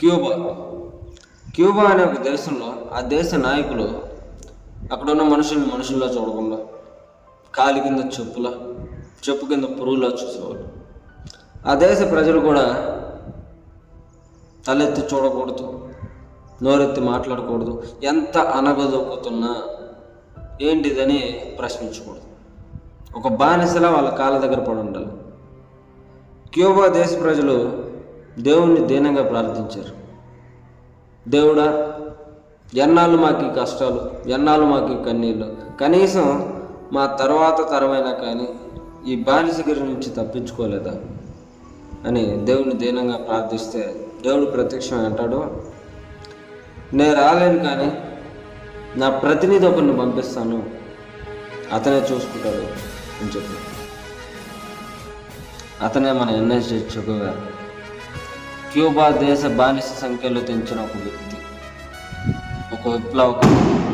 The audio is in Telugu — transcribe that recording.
క్యూబా. క్యూబా అనే ఒక దేశంలో ఆ దేశ నాయకులు అక్కడ ఉన్న మనుషుల్ని మనుషుల్లో చూడకుండా కాలి కింద చెప్పుల చెప్పు కింద పురుగులా చూసేవాళ్ళు. ఆ దేశ ప్రజలు కూడా తలెత్తి చూడకూడదు నోరెత్తి మాట్లాడకూడదు ఎంత అనగదొక్కుతున్నా ఏంటిదని ప్రశ్నించకూడదు. ఒక బానిసలా వాళ్ళ కాళ్ళ దగ్గర పడి ఉండాలి. క్యూబా దేశ ప్రజలు దేవుణ్ణి దీనంగా ప్రార్థించారు. దేవుడా ఎన్నాళ్ళు మాకు ఈ కష్టాలు ఎన్నాళ్ళు మాకు ఈ కన్నీళ్ళు. కనీసం మా తర్వాత తరమైనా కానీ ఈ బానిసగిరి నుంచి తప్పించుకోలేదా అని దేవుని దీనంగా ప్రార్థిస్తే దేవుడు ప్రత్యక్షం అంటాడు. నేను రాలేను కానీ నా ప్రతినిధి ఒకరిని పంపిస్తాను. అతనే చూసుకుంటాడు అని చెప్పి. అతనే మన ఎన్ఎస్ చెక్కు క్యూబా దేశ బానిస సంఖ్యలో తెంచిన ఒక వ్యక్తి. ఒక విప్లవకుడు.